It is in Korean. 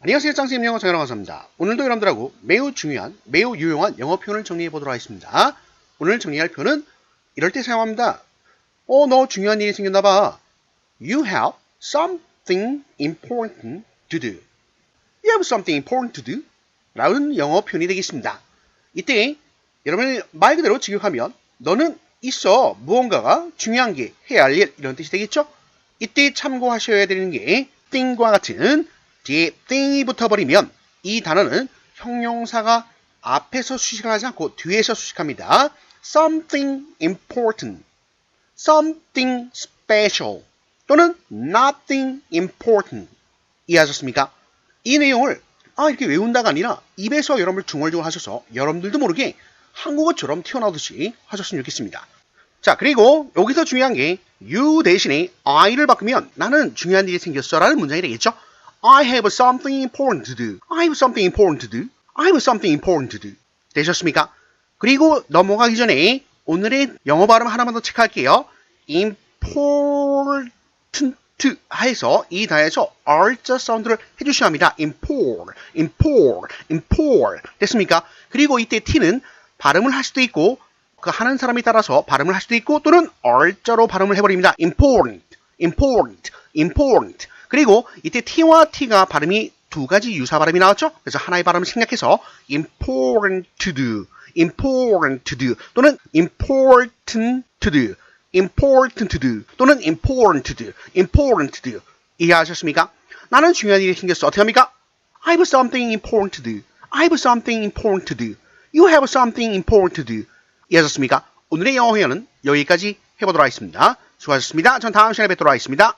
안녕하세요. 짱쌤 영어 정연아 강사입니다. 오늘도 여러분들하고 매우 중요한, 매우 유용한 영어 표현을 정리해 보도록 하겠습니다. 오늘 정리할 표현은 이럴 때 사용합니다. 어, 너 중요한 일이 생겼나 봐. You have something important to do. You have something important to do. 라는 영어 표현이 되겠습니다. 이때 여러분이 말 그대로 직역하면 너는 있어 무언가가 중요한 게 해야 할 일 이런 뜻이 되겠죠? 이때 참고하셔야 되는 게 thing과 같은 뒤에 thing이 붙어버리면 이 단어는 형용사가 앞에서 수식을 하지 않고 뒤에서 수식합니다. something important, something special 또는 nothing important 이해하셨습니까? 이 내용을 아 이렇게 외운다가 아니라 입에서 여러분들 중얼중얼 하셔서 여러분들도 모르게 한국어처럼 튀어나오듯이 하셨으면 좋겠습니다. 자 그리고 여기서 중요한 게 you 대신에 I를 바꾸면 나는 중요한 일이 생겼어 라는 문장이 되겠죠. I have something important to do. I have something important to do. I have something important to do. 되셨습니까? 그리고 넘어가기 전에 오늘의 영어 발음 하나만 더 체크할게요. important 해서 이 단어에서 R자 사운드를 해주셔야 합니다. import, import, import. 됐습니까? 그리고 이때 T는 발음을 할 수도 있고 그 하는 사람에 따라서 발음을 할 수도 있고 또는 R자로 발음을 해버립니다. important, important, important. 그리고 이때 T와 T가 발음이 두 가지 유사 발음이 나왔죠? 그래서 하나의 발음을 생략해서 important to do, important to do 또는 important to do, important to do 또는 important to do, important to do 이해하셨습니까? 나는 중요한 일이 생겼어. 어떻게 합니까? I have something important to do. I have something important to do. You have something important to do. 이해하셨습니까? 오늘의 영어 회화는 여기까지 해보도록 하겠습니다. 수고하셨습니다. 전 다음 시간에 뵙도록 하겠습니다.